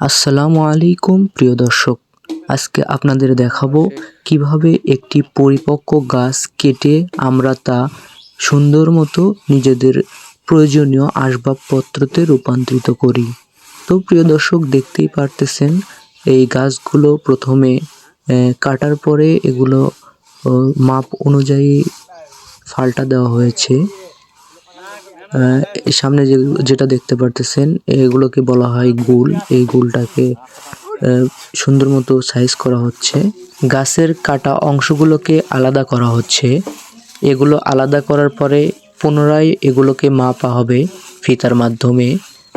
আসসালামু আলাইকুম, প্রিয় দর্শক। আজকে আপনাদের দেখাবো কীভাবে একটি পরিপক্ক গাছ কেটে আমরা তা সুন্দর মতো নিজেদের প্রয়োজনীয় আসবাবপত্রতে রূপান্তরিত করি। তো, প্রিয় দর্শক, দেখতেই পারতেছেন, এই গাছগুলো প্রথমে কাটার পরে এগুলো মাপ অনুযায়ী ফালটা দেওয়া হয়েছে। সামনে যে যেটা দেখতে পারতেছেন, এগুলোকে বলা হয় গুল। এই গুলটাকে সুন্দর মতো সাইজ করা হচ্ছে। গাছের কাটা অংশগুলোকে আলাদা করা হচ্ছে। এগুলো আলাদা করার পরে পুনরায় এগুলোকে মাপা হবে ফিতার মাধ্যমে।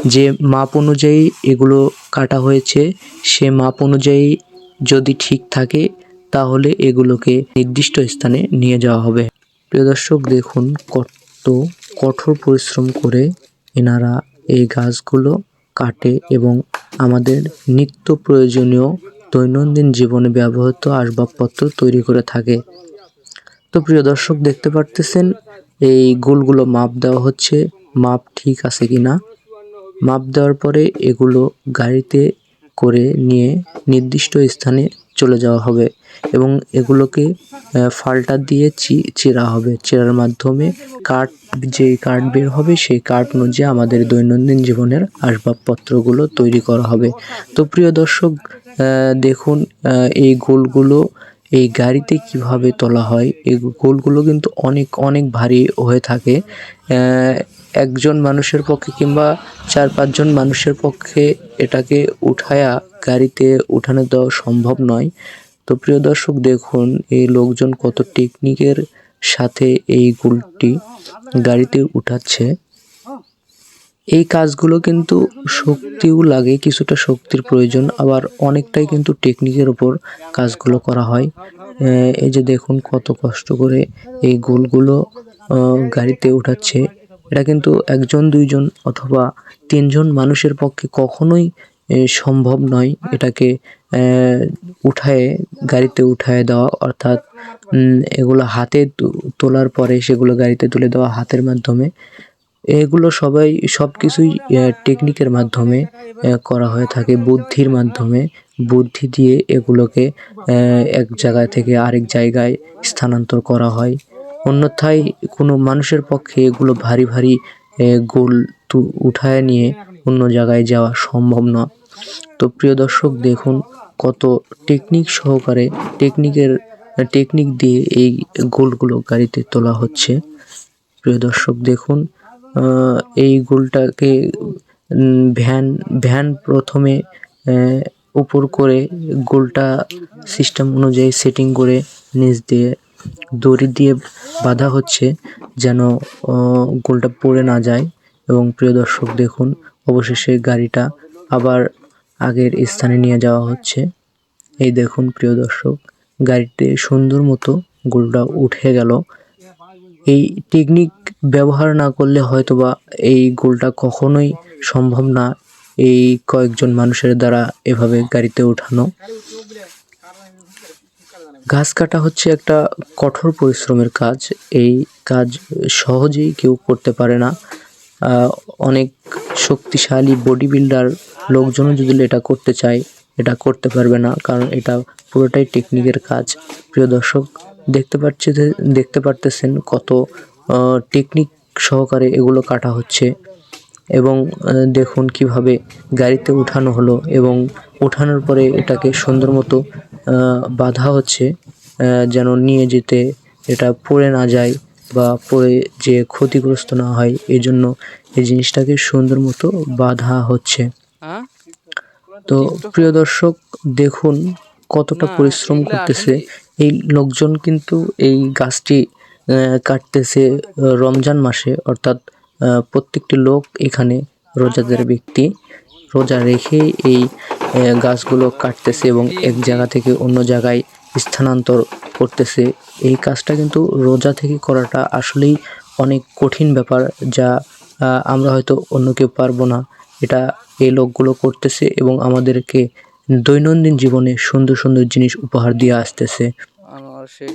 যে মাপ অনুযায়ী এগুলো কাটা হয়েছে, সে মাপ অনুযায়ী যদি ঠিক থাকে, তাহলে এগুলোকে নির্দিষ্ট স্থানে নিয়ে যাওয়া হবে। প্রিয় দর্শক, দেখুন কত কঠোর পরিশ্রম করে এনারা এই গাছগুলো কাটে এবং আমাদের নিত্য প্রয়োজনীয় দৈনন্দিন জীবনে ব্যবহৃত আসবাবপত্র তৈরি করে থাকে। তো প্রিয় দর্শক, দেখতে পারতেছেন এই গোলগুলো মাপ দেওয়া হচ্ছে, মাপ ঠিক আছে কিনা? মাপ দেওয়ার পরে এগুলো গাড়িতে করে নিয়ে নির্দিষ্ট স্থানে চলে যাওয়া হবে এবং এগুলোকে ফাল্টা দিয়ে চি চেরা হবে। চেরার মাধ্যমে কাঠ যে কাঠ বের হবে, সেই কাঠ অনুযায়ী আমাদের দৈনন্দিন জীবনের আসবাবপত্রগুলো তৈরি করা হবে। তো প্রিয় দর্শক দেখুন এই গোলগুলো এই গাড়িতে কীভাবে তোলা হয়। এই গোলগুলো কিন্তু অনেক অনেক ভারী হয়ে থাকে। একজন মানুষের পক্ষে কিংবা চার পাঁচজন মানুষের পক্ষে এটাকে উঠায়া গাড়িতে উঠানো দেওয়া সম্ভব নয়। তো প্রিয় দর্শক, দেখুন এই লোকজন কত টেকনিকের সাথে এই গুলটি গাড়িতে উঠাচ্ছে। এই কাজগুলো কিন্তু শক্তিও লাগে, কিছুটা শক্তির প্রয়োজন, আবার অনেকটাই কিন্তু টেকনিকের ওপর কাজগুলো করা হয়। এই যে দেখুন কত কষ্ট করে এই গোলগুলো গাড়িতে উঠাচ্ছে। এটা কিন্তু একজন, দুইজন অথবা তিনজন মানুষের পক্ষে কখনোই সম্ভব নয় এটাকে উঠায়ে, গাড়িতে উঠায় দেওয়া। অর্থাৎ এগুলো হাতে তোলার পরে সেগুলো গাড়িতে তুলে দেওয়া হাতের মাধ্যমে। এগুলো সবাই সব কিছুই টেকনিকের মাধ্যমে করা হয়ে থাকে। বুদ্ধির মাধ্যমে, বুদ্ধি দিয়ে এগুলোকে এক জায়গা থেকে আরেক জায়গায় স্থানান্তর করা হয়। অন্যথায় কোনো মানুষের পক্ষে এগুলো ভারী ভারী গোল উঠায় নিয়ে অন্য জায়গায় যাওয়া সম্ভব না। তো প্রিয় দর্শক, দেখুন কত টেকনিক সহকারে টেকনিকের টেকনিক দিয়ে এই গোলগুলো গাড়িতে তোলা হচ্ছে। প্রিয় দর্শক, দেখুন এই গোলটাকে ভ্যান ভ্যান প্রথমে উপর করে গোলটা সিস্টেম অনুযায়ী সেটিং করে নিচ দিয়ে দড়ি দিয়ে বাঁধা হচ্ছে যেন গোলটা পড়ে না যায়। এবং প্রিয় দর্শক, দেখুন অবশেষে গাড়িটা আবার আগের স্থানে নিয়ে যাওয়া হচ্ছে। এই দেখুন, প্রিয় দর্শক, গাড়িতে সুন্দর মতো গোলটা উঠে গেল। এই টেকনিক ব্যবহার না করলে হয়তোবা এই গোলটা কখনোই সম্ভব না এই কয়েকজন মানুষের দ্বারা এভাবে গাড়িতে ওঠানো। গাছ কাটা হচ্ছে একটা কঠোর পরিশ্রমের কাজ। এই কাজ সহজেই কেউ করতে পারে না। অনেক শক্তিশালী বডি বিল্ডার লোকজনও যদি এটা করতে চায়, এটা করতে পারবে না, কারণ এটা পুরোটাই টেকনিকের কাজ। প্রিয় দর্শক, দেখতে পাচ্ছে দেখতে পারতেছেন কত টেকনিক সহকারে এগুলো কাটা হচ্ছে। এবং দেখুন কীভাবে গাড়িতে উঠানো হলো এবং উঠানোর পরে এটাকে সুন্দর মতো বাঁধা হচ্ছে যেন নিয়ে যেতে এটা পড়ে না যায়। বা পড়ে যে ক্ষতিগ্রস্ত না হয় এই জন্য এই জিনিসটাকে সুন্দর মতো বাঁধা হচ্ছে। তো প্রিয় দর্শক দেখুন কতটা পরিশ্রম করতেছে। এই লোকজন কিন্তু এই গাছটি আহ, কাটতেছে রমজান মাসে অর্থাৎ প্রত্যেকটি লোক এখানে রোজাদার ব্যক্তি। রোজা রেখে এই গাছগুলো কাটতেছে এবং এক জায়গা থেকে অন্য জায়গায় স্থানান্তর করতেছে। এই কাজটা কিন্তু রোজা থেকে করাটা আসলেই অনেক কঠিন ব্যাপার যা আমরা হয়তো অন্য কেউ পারব না। এটা এই লোকগুলো করতেছে এবং আমাদেরকে দৈনন্দিন জীবনে সুন্দর সুন্দর জিনিস উপহার দিয়ে আসতেছে। শেখ